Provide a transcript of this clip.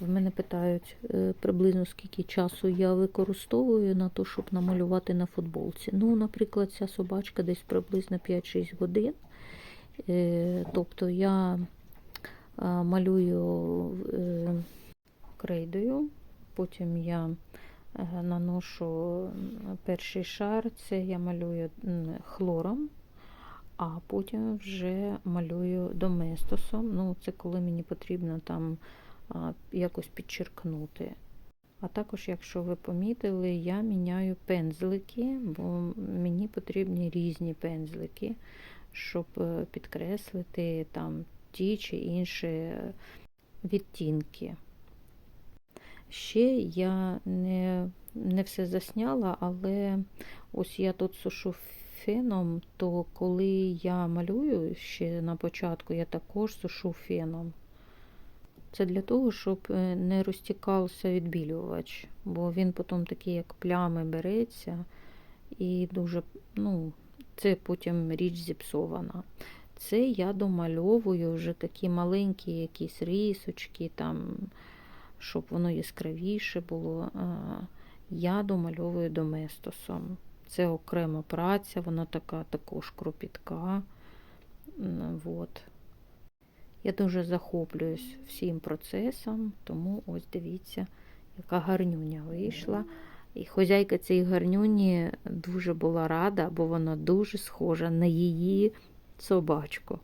В мене питають е, приблизно скільки часу я використовую на те, щоб намалювати на футболці. Ну, наприклад, ця собачка десь приблизно 5-6 годин. Е, Тобто я а, малюю е, крейдою, потім я е, наношу перший шар, це я малюю хлором, а потім вже малюю доместосом. Ну, це коли мені потрібно там якось підчеркнути. А також, якщо ви помітили, я міняю пензлики, бо мені потрібні різні пензлики, щоб е, підкреслити там ті чи інші відтінки. Ще я не, не все засняла, але ось я тут сушу феном, то коли я малюю ще на початку, я також сушу феном. Це для того, щоб е, не розтікався відбілювач, бо він потім такий, як плями береться, і дуже, ну, це потім річ зіпсована. Це я домальовую вже такі маленькі якісь рисочки, там, щоб воно яскравіше було. Я домальовую доместосом. Це окрема праця, вона така також кропітка. Вот. Я дуже захоплююсь всім процесом, тому ось дивіться, яка гарнюня вийшла. І хозяйка цієї гарнюні дуже була рада, бо вона дуже схожа на її собачку.